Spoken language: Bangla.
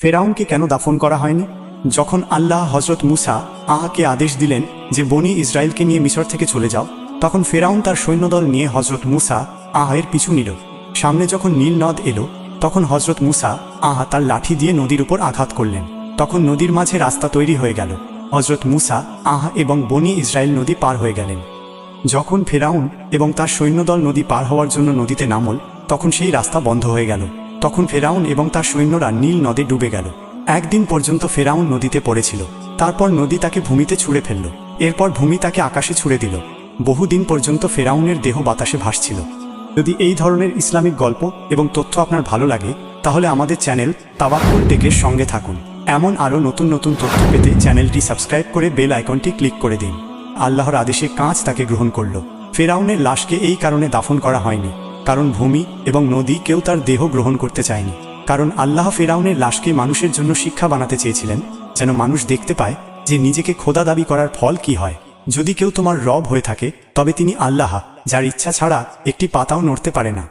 ফেরাউনকে কেন দাফন করা হয়নি? যখন আল্লাহ হজরত মুসা আহাকে আদেশ দিলেন যে বনি ইসরায়েলকে নিয়ে মিশর থেকে চলে যাও, তখন ফেরাউন তার সৈন্যদল নিয়ে হজরত মুসা আহের পিছু নিল। সামনে যখন নীল নদ এলো, তখন হজরত মুসা আহা তার লাঠি দিয়ে নদীর উপর আঘাত করলেন। তখন নদীর মাঝে রাস্তা তৈরি হয়ে গেল। হজরত মুসা আহা এবং বনি ইসরায়েল নদী পার হয়ে গেলেন। যখন ফেরাউন এবং তার সৈন্যদল নদী পার হওয়ার জন্য নদীতে নামল, তখন সেই রাস্তা বন্ধ হয়ে গেল। তখন ফেরাউন এবং তার সৈন্যরা নীল নদে ডুবে গেল। একদিন পর্যন্ত ফেরাউন নদীতে পড়েছিল। তারপর নদী তাকে ভূমিতে ছুঁড়ে ফেলল। এরপর ভূমি তাকে আকাশে ছুঁড়ে দিল। বহুদিন পর্যন্ত ফেরাউনের দেহ বাতাসে ভাসছিল। যদি এই ধরনের ইসলামিক গল্প এবং তথ্য আপনার ভালো লাগে, তাহলে আমাদের চ্যানেল তাবাক্কুল টেকের সঙ্গে থাকুন। এমন আরও নতুন নতুন তথ্য পেতে চ্যানেলটি সাবস্ক্রাইব করে বেল আইকনটি ক্লিক করে দিন। আল্লাহর আদেশে কাঁচ তাকে গ্রহণ করল। ফেরাউনের লাশকে এই কারণে দাফন করা হয়নি। কারণ ভূমি এবং নদী কেউ তার দেহ গ্রহণ করতে চায়নি। কারণ আল্লাহ ফেরাউনের লাশকে মানুষের জন্য শিক্ষা বানাতে চেয়েছিলেন, যেন মানুষ দেখতে পায় যে নিজেকে খোদা দাবি করার ফল কি হয়। যদি কেউ তোমার রব হয়ে থাকে, তবে তিনি আল্লাহ, যার ইচ্ছা ছাড়া একটি পাতাও নড়তে পারে না।